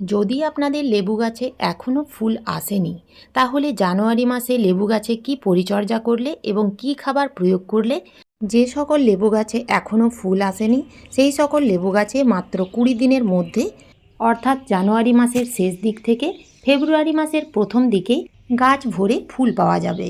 যদি আপনাদের লেবু গাছে এখনও ফুল আসেনি, তাহলে জানুয়ারি মাসে লেবু গাছে কি পরিচর্যা করলে এবং কি খাবার প্রয়োগ করলে? যে সকল লেবু গাছে এখনও ফুল আসেনি, সেই সকল লেবু গাছে মাত্র কুড়ি দিনের মধ্যে, অর্থাৎ জানুয়ারি মাসের শেষ দিক থেকে ফেব্রুয়ারি মাসের প্রথম দিকে গাছ ভরে ফুল পাওয়া যাবে।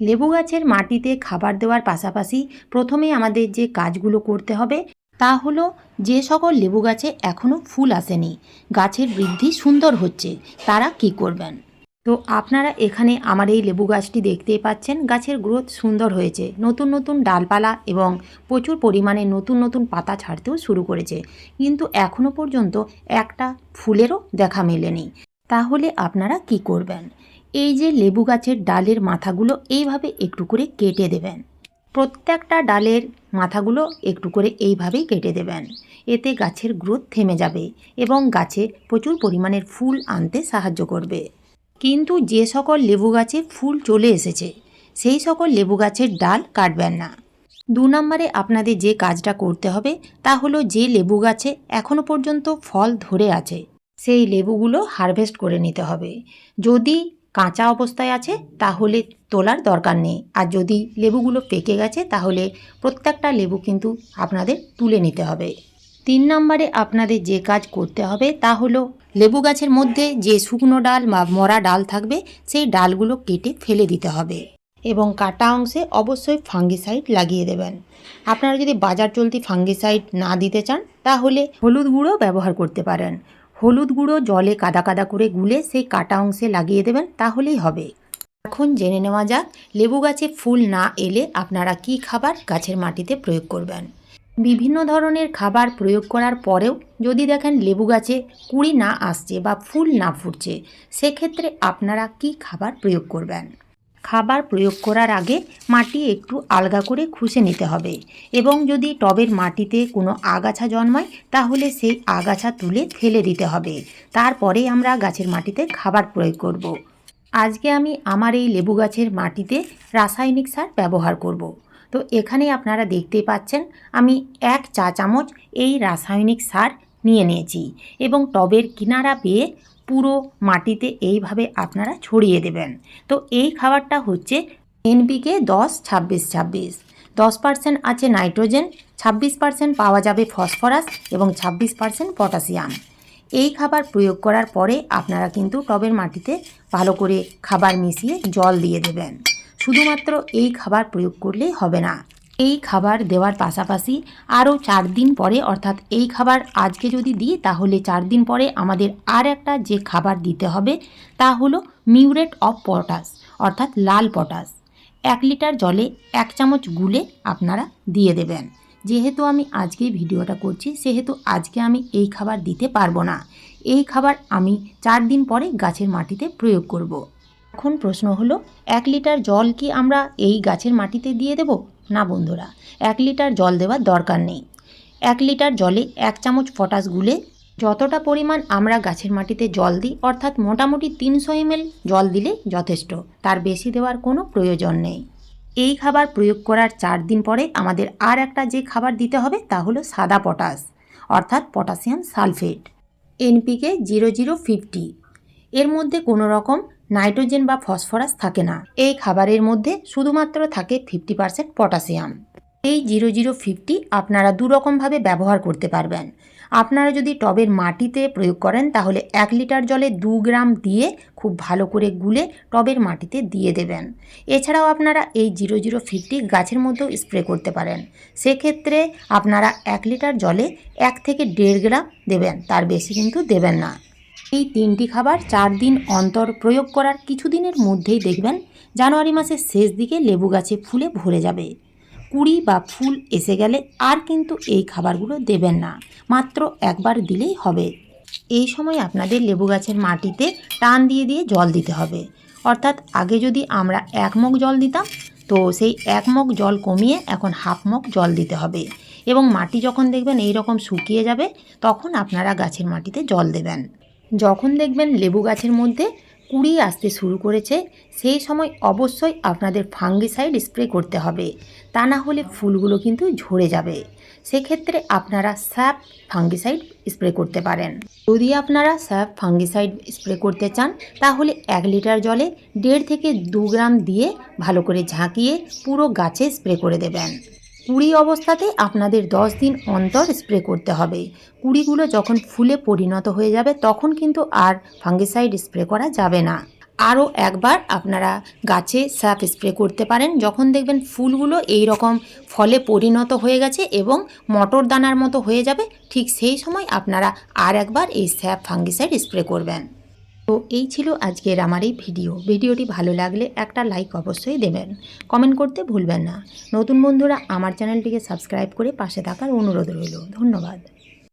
লেবু গাছের মাটিতে খাবার দেওয়ার পাশাপাশি প্রথমে আমাদের যে কাজগুলো করতে হবে তা হলো, যে সকল লেবু গাছে এখনও ফুল আসেনি, গাছের বৃদ্ধি সুন্দর হচ্ছে, তারা কি করবেন? তো আপনারা এখানে আমার এই লেবু গাছটি দেখতেই পাচ্ছেন, গাছের গ্রোথ সুন্দর হয়েছে, নতুন নতুন ডালপালা এবং প্রচুর পরিমাণে নতুন নতুন পাতা ছাড়তেও শুরু করেছে, কিন্তু এখনও পর্যন্ত একটা ফুলেরও দেখা মেলেনি। তাহলে আপনারা কি করবেন? এই যে লেবু গাছের ডালের মাথাগুলো এইভাবে একটু করে কেটে দেবেন। প্রত্যেকটা ডালের মাথাগুলো একটু করে এইভাবেই কেটে দেবেন। এতে গাছের গ্রোথ থেমে যাবে এবং গাছে প্রচুর পরিমাণের ফুল আনতে সাহায্য করবে। কিন্তু যে সকল লেবু গাছে ফুল চলে এসেছে, সেই সকল লেবু গাছের ডাল কাটবেন না। দু নম্বরে আপনাদের যে কাজটা করতে হবে, তা হলো যে লেবু গাছে এখনও পর্যন্ত ফল ধরে আছে, সেই লেবুগুলো হারভেস্ট করে নিতে হবে। যদি কাঁচা অবস্থায় আছে, তাহলে তোলার দরকার নেই। আর যদি লেবুগুলো পেকে গেছে, তাহলে প্রত্যেকটা লেবু কিন্তু আপনাদের তুলে নিতে হবে। তিন নম্বরে আপনাদের যে কাজ করতে হবে, তা হলো লেবু গাছের মধ্যে যে শুকনো ডাল বা মরা ডাল থাকবে, সেই ডালগুলো কেটে ফেলে দিতে হবে এবং কাটা অংশে অবশ্যই ফাঙ্গিসাইড লাগিয়ে দেবেন। আপনারা যদি বাজার চলতি ফাঙ্গিসাইড না দিতে চান, তাহলে হলুদ গুঁড়ো ব্যবহার করতে পারেন। হলুদ গুঁড়ো জলে কাদা কাদা করে গুলে সেই কাটা অংশে লাগিয়ে দেবেন, তাহলেই হবে। এখন জেনে নেওয়া যাক, লেবু গাছে ফুল না এলে আপনারা কি খাবার গাছের মাটিতে প্রয়োগ করবেন? বিভিন্ন ধরনের খাবার প্রয়োগ করার পরেও যদি দেখেন লেবু গাছে কুড়ি না আসছে বা ফুল না ফুটছে, সেক্ষেত্রে আপনারা কি খাবার প্রয়োগ করবেন? খাবার প্রয়োগ করার আগে মাটি একটু আলগা করে খুশে নিতে হবে এবং যদি টবের মাটিতে কোনো আগাছা জন্মায়, তাহলে সেই আগাছা তুলে ফেলে দিতে হবে তারপরে আমরা গাছের মাটিতে খাবার প্রয়োগ করব। আজকে আমি আমার এই লেবু গাছের মাটিতে রাসায়নিক সার ব্যবহার করব। তো এখানে আপনারা দেখতেই পাচ্ছেন, আমি এক চা চামচ এই রাসায়নিক সার নিয়ে নিয়েছি এবং টবের কিনারা পেয়ে পুরো মাটিতে এইভাবে আপনারা ছড়িয়ে দেবেন। তো এই খাবারটা হচ্ছে এনপিকে দশ, ছাব্বিশ ছাব্বিশ। দশ পার্সেন্ট আছে নাইট্রোজেন, ছাব্বিশ পার্সেন্ট পাওয়া যাবে ফসফরাস এবং ছাব্বিশ পার্সেন্ট পটাশিয়াম। এই খাবার প্রয়োগ করার পরে আপনারা কিন্তু টবের মাটিতে ভালো করে খাবার মিশিয়ে জল দিয়ে দেবেন। শুধুমাত্র এই খাবার প্রয়োগ করলেই হবে না। এই খাবার দেওয়ার পাশাপাশি আরও চার দিন পরে, অর্থাৎ এই খাবার আজকে যদি দিই, তাহলে চার দিন পরে আমাদের আর একটা যে খাবার দিতে হবে, তা হলো মিউরেট অফ পটাশ, অর্থাৎ লাল পটাশ। এক লিটার জলে এক চামচ গুলে আপনারা দিয়ে দেবেন। যেহেতু আমি আজকে ভিডিওটা করছি, সেহেতু আজকে আমি এই খাবার দিতে পারব না। এই খাবার আমি চার দিন পরে গাছের মাটিতে প্রয়োগ করব। এখন প্রশ্ন হলো, এক লিটার জল কি আমরা এই গাছের মাটিতে দিয়ে দেব? না বন্ধুরা, এক লিটার জল দেওয়ার দরকার নেই। এক লিটার জলে এক চামচ পটাশ গুলে যতটা পরিমাণ আমরা গাছের মাটিতে জল দিই, অর্থাৎ মোটামুটি তিনশো এমএল জল দিলে যথেষ্ট, তার বেশি দেওয়ার কোনো প্রয়োজন নেই। এই খাবার প্রয়োগ করার চার দিন পরে আমাদের আর একটা যে খাবার দিতে হবে তা হলো সাদা পটাশ, অর্থাৎ potassium sulphate, NPK zero zero fifty. এর মধ্যে কোনো রকম নাইট্রোজেন বা ফসফরাস থাকে না। এই খাবারের মধ্যে শুধুমাত্র থাকে ফিফটি পার্সেন্ট পটাশিয়াম। এই জিরো জিরো ফিফটি আপনারা দুরকমভাবে ব্যবহার করতে পারবেন। আপনারা যদি টবের মাটিতে প্রয়োগ করেন, তাহলে এক লিটার জলে দু গ্রাম দিয়ে খুব ভালো করে গুলে টবের মাটিতে দিয়ে দেবেন। এছাড়াও আপনারা এই জিরো জিরো ফিফটি গাছের মধ্যেও স্প্রে করতে পারেন। সেক্ষেত্রে আপনারা এক লিটার জলে এক থেকে দেড় গ্রাম দেবেন, তার বেশি কিন্তু দেবেন না। এই তিনটি খাবার চার দিন অন্তর প্রয়োগ করার কিছুদিনের মধ্যেই দেখবেন জানুয়ারি মাসের শেষ দিকে লেবু গাছে ফুলে ভরে যাবে। কুড়ি বা ফুল এসে গেলে আর কিন্তু এই খাবারগুলো দেবেন না, মাত্র একবার দিলেই হবে। এই সময় আপনাদের লেবু গাছের মাটিতে টান দিয়ে দিয়ে জল দিতে হবে। অর্থাৎ আগে যদি আমরা এক মগ জল দিতাম, তো সেই এক মগ জল কমিয়ে এখন হাফ মগ জল দিতে হবে। এবং মাটি যখন দেখবেন এই রকম শুকিয়ে যাবে, তখন আপনারা গাছের মাটিতে জল দেবেন। যখন দেখবেন লেবু গাছের মধ্যে কুড়ি আসতে শুরু করেছে, সেই সময় অবশ্যই আপনাদের ফাঙ্গিসাইড স্প্রে করতে হবে। তা না হলে ফুলগুলো কিন্তু ঝরে যাবে। সেক্ষেত্রে আপনারা স্যাপ ফাঙ্গিসাইড স্প্রে করতে পারেন। যদি আপনারা স্যাপ ফাঙ্গিসাইড স্প্রে করতে চান, তাহলে এক লিটার জলে দেড় থেকে দু গ্রাম দিয়ে ভালো করে ঝাঁকিয়ে পুরো গাছে স্প্রে করে দেবেন। কুড়ি অবস্থাতে আপনাদের দশ দিন অন্তর স্প্রে করতে হবে। কুড়িগুলো যখন ফুলে পরিণত হয়ে যাবে, তখন কিন্তু আর ফাঙ্গিসাইড স্প্রে করা যাবে না। আরও একবার আপনারা গাছে স্যাপ স্প্রে করতে পারেন, যখন দেখবেন ফুলগুলো এই রকম ফলে পরিণত হয়ে গেছে এবং মটর দানার মতো হয়ে যাবে, ঠিক সেই সময় আপনারা আর একবার এই স্যাপ ফাঙ্গিসাইড স্প্রে করবেন। তো এই ছিল আজকের আমার এই ভিডিও। ভিডিওটি ভালো লাগলে একটা লাইক অবশ্যই দেবেন। কমেন্ট করতে ভুলবেন না। নতুন বন্ধুরা আমার চ্যানেলটিকে সাবস্ক্রাইব করে পাশে থাকার অনুরোধ রইল। ধন্যবাদ।